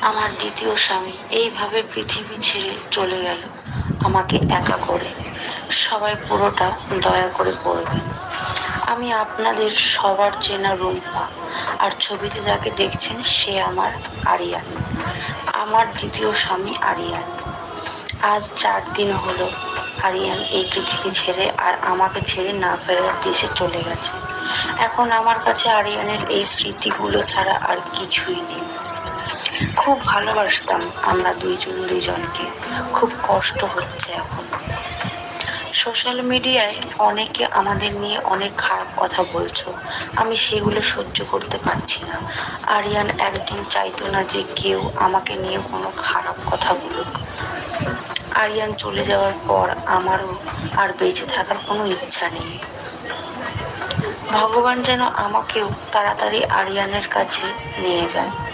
আমার দ্বিতীয় স্বামী। এইভাবে পৃথিবী ছেড়ে চলে গেল, আমাকে একা করে। সবাই পুরোটা দয়া করে পড়বেন আমি আপনাদের সবার চেনা রুম্পা, আর ছবিতে যাকে দেখছেন সে আমার আরিয়ান। আমার দ্বিতীয় স্বামী আরিয়ান। আজ চার দিন হলো আরিয়ান এই পৃথিবী ছেড়ে আর আমাকে ছেড়ে না ফেরার দেশে চলে গেছে। এখন আমার কাছে আরিয়ানের এই স্মৃতিগুলো ছাড়া আর কিছুই নেই। খুব ভালোবাসতাম আমরা দুইজন দুইজনকে। খুব কষ্ট হচ্ছে এখন। সোশ্যাল মিডিয়ায় অনেকে আমাদের নিয়ে অনেক খারাপ কথা বলছো। আমি সেগুলো সহ্য করতে পারছি না। আরিয়ান একদিন চাইতো না যে কেউ আমাকে নিয়ে কোনো খারাপ কথা বলুক। আরিয়ান চলে যাওয়ার পর আমারও আর বেঁচে থাকার কোনো ইচ্ছা নেই। ভগবান যেন আমাকেও তাড়াতাড়ি আরিয়ানের কাছে নিয়ে যায়।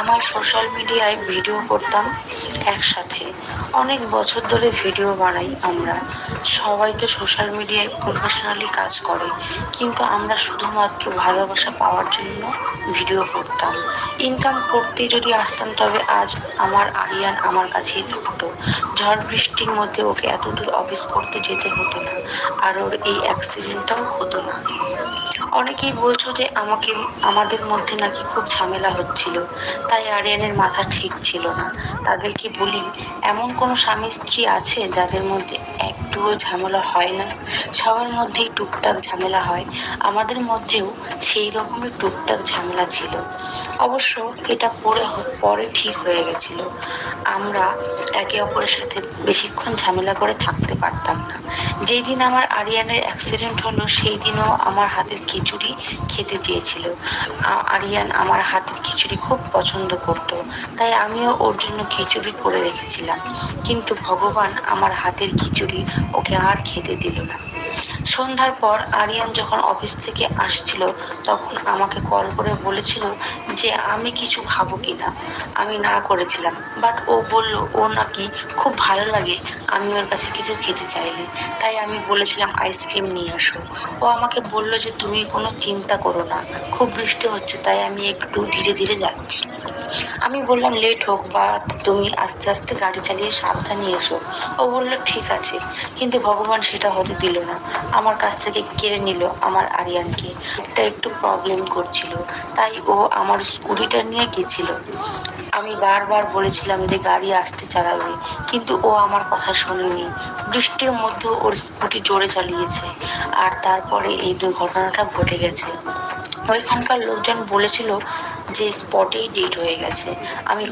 আমার সোশ্যাল মিডিয়ায় ভিডিও করতাম একসাথে। অনেক বছর ধরে ভিডিও বানাই আমরা। সবাই তো সোশ্যাল মিডিয়ায় প্রফেশনালি কাজ করে, কিন্তু আমরা শুধুমাত্র ভালোবাসা পাওয়ার জন্য ভিডিও করতাম। ইনকাম করতে যদি আসতাম, তবে আজ আমার আরিয়ান আমার কাছেই থাকতো। ঝড় বৃষ্টির মধ্যে ওকে এত দূর অফিস করতে যেতে হতো না, আর ওর এই অ্যাক্সিডেন্টটাও হতো না। অনেকেই বলছো যে আমাকে, আমাদের মধ্যে নাকি খুব ঝামেলা হচ্ছিল। তাই আরিয়ানের মাথা ঠিক ছিল না। তাদেরকে বলি, এমন কোনো স্বামী স্ত্রী আছে যাদের মধ্যে একটুও ঝামেলা হয় না? সবার মধ্যেই টুকটাক ঝামেলা হয়। আমাদের মধ্যেও সেই রকমের টুকটাক ঝামেলা ছিল। অবশ্য এটা পরে পরে ঠিক হয়ে গেছিল। আমরা একে অপরের সাথে বেশিক্ষণ ঝামেলা করে থাকতে পারতাম না। যেই দিন আমার আরিয়ানের অ্যাক্সিডেন্ট হলো, সেই দিনও আমার হাতের খিচুড়ি খেতে চেয়েছিল। আরিয়ান আমার হাতের খিচুড়ি খুব পছন্দ করত, তাই আমিও ওর জন্য খিচুড়ি করে রেখেছিলাম। কিন্তু ভগবান আমার হাতের খিচুড়ি ওকে আর খেতে দিল না। সন্ধ্যার পর আরিয়ান যখন অফিস থেকে আসছিল, তখন আমাকে কল করে বলেছিল যে আমি কিছু খাব কি না আমি না করেছিলাম বাট ও বলল, ও নাকি খুব ভালো লাগে, আমি ওর কাছে কিছু খেতে চাইলে। তাই আমি বলেছিলাম, আইসক্রিম নিয়ে আসো। ও আমাকে বলল যে, তুমি কোনো চিন্তা করো না, খুব বৃষ্টি হচ্ছে, তাই আমি একটু ধীরে ধীরে যাচ্ছি। আমি বললাম লেট হোক বা তুমি আস্তে আস্তে গাড়ি চালিয়ে সাবধানে এসো। ও বলল, ঠিক আছে। কিন্তু ভগবান সেটা হতে দিল না। আমার কাছ থেকে কেড়ে নিল আমার আরিয়ানকে। একটা একটু প্রবলেম করছিল, তাই ও আমার স্কুটিটা নিয়ে গেছিল। আমি বারবার বলেছিলাম যে গাড়ি আসতে চালাবে, কিন্তু ও আমার কথা শোনেনি। বৃষ্টির মধ্যেও ওর স্কুটি জোরে চালিয়েছে, আর তারপরে এই দুর্ঘটনাটা ঘটে গেছে। ওইখানকার লোকজন বলেছিল যে স্পটেই ডেট হয়ে গেছে আমি